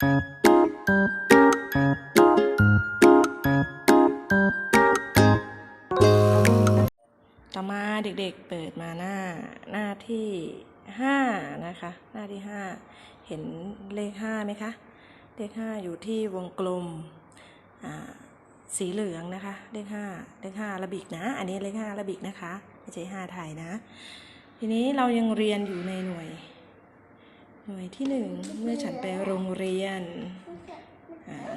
ต่อมาเด็กๆเปิดมาหน้าหน้าที่ห้านะคะ หน้าที่ห้าเห็นเลขห้าไหมคะ เลขห้าอยู่ที่วงกลมสีเหลืองนะคะ เลขห้าเลขห้าราบิกนะ อันนี้เลขห้าราบิกนะคะไม่ใช่ห้าไทยนะ ทีนี้เรายังเรียนอยู่ในหน่วย หน่วยที่หนึ่งเมื่อฉันไปโรงเรียน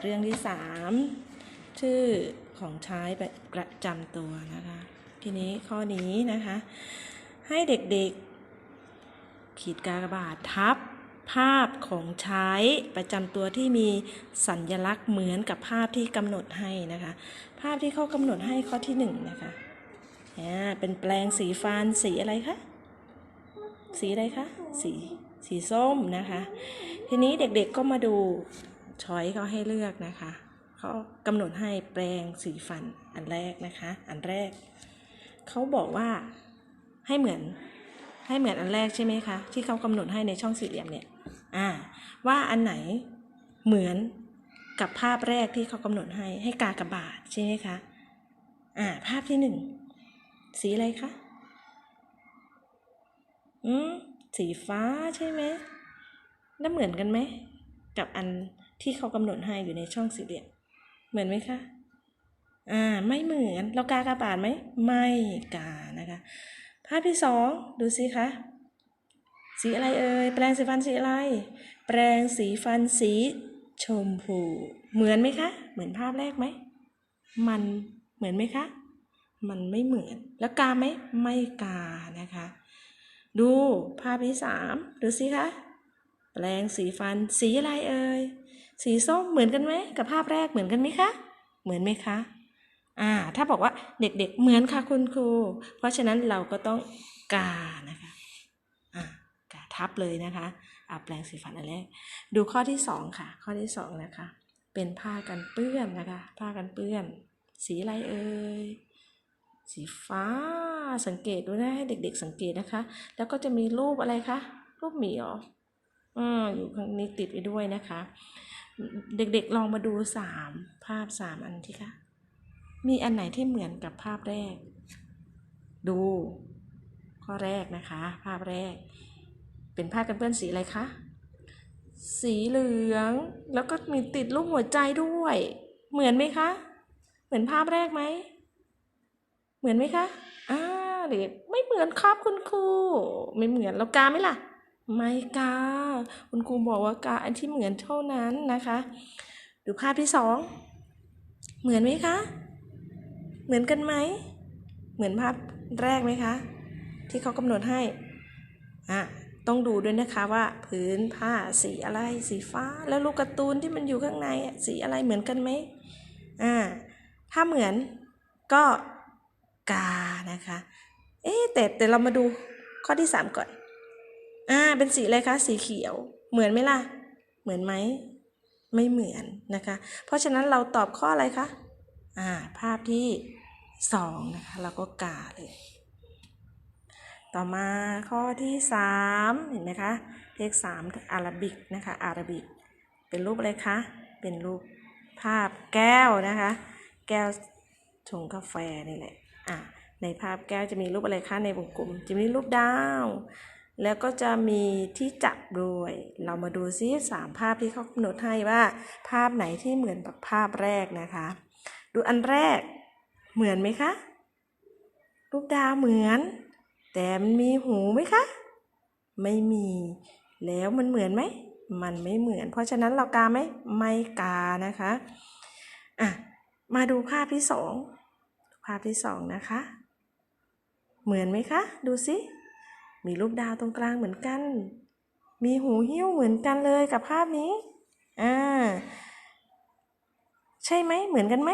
เรื่องที่สามชื่อของใช้ประจำตัวนะคะ ทีนี้ข้อนี้นะคะ ให้เด็กๆ ขีดกากบาททับภาพของใช้ประจำตัวที่มีสัญลักษณ์เหมือนกับภาพที่กำหนดให้นะคะ ภาพที่เขากำหนดให้ข้อที่หนึ่งนะคะเป็นแปลงสีฟันสีอะไรคะ สีอะไรคะ สี สีส้มนะคะ ทีนี้เด็กๆก็มาดูช้อยเขาให้เลือกนะคะเขากำหนดให้แปลงสีฟันอันแรกนะคะ อันแรกเขาบอกว่าให้เหมือนให้เหมือนอันแรกใช่ไหมคะ ที่เขากำหนดให้ในช่องสี่เหลี่ยมเนี่ยอ่าว่าอันไหนเหมือนกับภาพแรกที่เขากำหนดให้ให้กากระบาทใช่ไหมคะอ่าภาพที่หนึ่งสีอะไรคะอืม สีฟ้าใช่ไหมแล้วเหมือนกันไหม กับอันที่เขากำหนดให้อยู่ในช่องสี่เหลี่ยม เหมือนไหมคะ อ่า ไม่เหมือน เรากากระบาทไหม ไม่กา นะคะ ภาพที่สองดูสิคะ สีอะไรเอ่ย แปรงสีฟันสีอะไร แปรงสีฟันสีชมพู เหมือนไหมคะ เหมือนภาพแรกไหม มันเหมือนไหมคะ มันไม่เหมือน แล้วกาไหม ไม่กานะคะ ดูภาพที่สามดูสิคะแปรงสีฟันสีอะไรเอ่ยสีส้มเหมือนกันไหมกับภาพแรกเหมือนกันไหมคะ เหมือนไหมคะอ่าถ้าบอกว่าเด็กๆเหมือนค่ะคุณครู เพราะฉะนั้นเราก็ต้องกานะคะอ่ากาทับเลยนะคะอ่าแปรงสีฟันอันแรก ดูข้อที่สองค่ะ ข้อที่สองนะคะ เป็นผ้ากันเปื้อนนะคะ ผ้ากันเปื้อน สีอะไรเอ่ยสีฟ้า สังเกตดูนะให้เด็ก ๆ สังเกตนะคะ แล้วก็จะมีรูปอะไรคะรูปหมีเหรออ่าอยู่ข้างนี้ติดไว้ด้วยนะคะ เด็กๆลองมาดูสามภาพสามอันที่คะมีอันไหนที่เหมือนกับภาพแรก ดู ข้อแรกนะคะ ภาพแรก เป็นผ้ากันเปื้อนสีอะไรคะสีเหลืองแล้วก็มีติดรูปหัวใจด้วย เหมือนไหมคะ เหมือนภาพแรกไหม เหมือนไหมคะอ่า เด็กไม่เหมือนครับคุณครูไม่เหมือนแล้วกาไหมล่ะ ไม่กา คุณครูบอกว่ากาอันที่เหมือนเท่านั้นนะคะ ดูภาพที่สองเหมือนไหมคะ เหมือนกันไหม เหมือนภาพแรกไหมคะ ที่เขากำหนดให้อะต้องดูด้วยนะคะว่าพื้นผ้าสีอะไรสีฟ้า แล้วลูกการ์ตูนที่มันอยู่ข้างในสีอะไรเหมือนกันไหมอ่าถ้าเหมือนก็กานะคะ เอ๊แต่แต่เรามาดูข้อที่สามก่อน อ่า เป็นสีอะไรคะ สีเขียว เหมือนไหมล่ะ เหมือนไหม ไม่เหมือนนะคะ เพราะฉะนั้นเราตอบข้ออะไรคะ อ่า ภาพที่สองนะคะ เราก็กาเลย ต่อมาข้อที่สามเห็นไหมคะ เลขสามอาราบิกนะคะ อาราบิก เป็นรูปอะไรคะ เป็นรูปภาพแก้วนะคะ แก้วชงกาแฟนี่แหละ อะ ในภาพแก้วจะมีรูปอะไรคะในวงกลมจะมีรูปดาว แล้วก็จะมีที่จับด้วย เรามาดูซิสามภาพที่เขากำหนดให้ว่า ภาพไหนที่เหมือนกับภาพแรกนะคะ ดูอันแรกเหมือนไหมคะ รูปดาวเหมือน แต่มันมีหูไหมคะ ไม่มี แล้วมันเหมือนไหม มันไม่เหมือน เพราะฉะนั้นเรากาไหมไม่กานะคะอะมาดูภาพที่สองภาพที่สองนะคะ เหมือนไหมคะ ดูสิ มีรูปดาวตรงกลางเหมือนกัน มีหูหิ้วเหมือนกันเลยกับภาพนี้ อ่า ใช่ไหม เหมือนกันไหม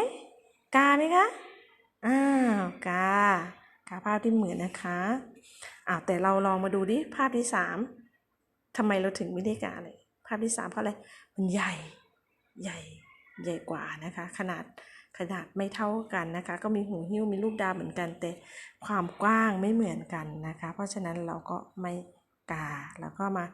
กาไหมคะ อ้าว กา กาภาพที่เหมือนนะคะอ้าวแต่เราลองมาดูดิ ภาพที่สามทำไมเราถึงไม่ได้กาเลย ภาพที่สามเพราะอะไร มันใหญ่ ใหญ่ ใหญ่กว่านะคะ ขนาด ขนาดไม่เท่ากันนะคะ ก็มีหูหิ้วมีรูปดาวเหมือนกันแต่ความกว้างไม่เหมือนกันนะคะ เพราะฉะนั้นเราก็ไม่กาแล้วก็มา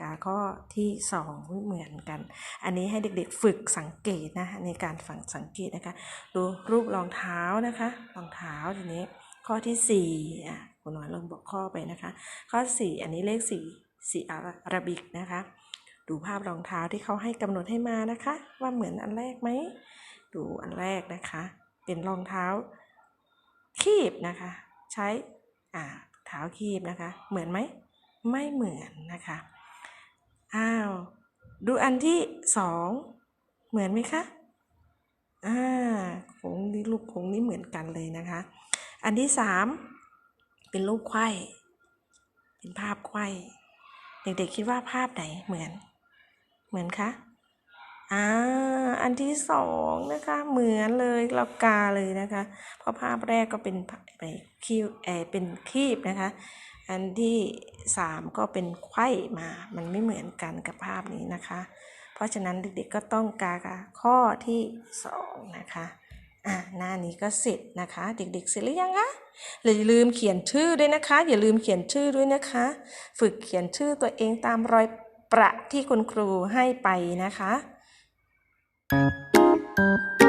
กาข้อที่สองเหมือนกัน อันนี้ให้เด็กๆฝึกสังเกตนะในการฝังสังเกตนะคะ ดูรูปรองเท้านะคะรองเท้าทีนี้ข้อที่สี่อะคุณน้อยลองบอกข้อไปนะคะ ข้อสี่อันนี้เลขสี่สี่อาราบิกนะคะ ดูภาพรองเท้าที่เขาให้กำหนดให้มานะคะ ว่าเหมือนอันแรกไหม ดูอันแรกนะคะ เป็นรองเท้า คีบนะคะ ใช้อ่าเท้าคีบนะคะ เหมือนไหมไม่เหมือนนะคะอ้าวดูอันที่สองเหมือนไหมคะอ่าโค้งนี้รูปโค้งนี้เหมือนกันเลยนะคะ อันที่สามเป็นรูปไขว้เป็นภาพไขว้เด็กๆคิดว่าภาพไหนเหมือน เหมือนคะ อ่าอันที่สองนะคะเหมือนเลยเรากาเลยนะคะเพราะภาพแรกก็เป็นไปคีบเอเป็นคีบนะคะ อันที่สามก็เป็นไขว้มา มันไม่เหมือนกันกับภาพนี้นะคะ เพราะฉะนั้นเด็กๆก็ต้องกากาข้อที่สองนะคะอะหน้านี้ก็เสร็จนะคะ เด็กๆเสร็จหรือยังคะอย่าลืมเขียนชื่อด้วยนะคะ อย่าลืมเขียนชื่อด้วยนะคะ ฝึกเขียนชื่อตัวเองตามรอยประที่คุณครูให้ไปนะคะ Thank you.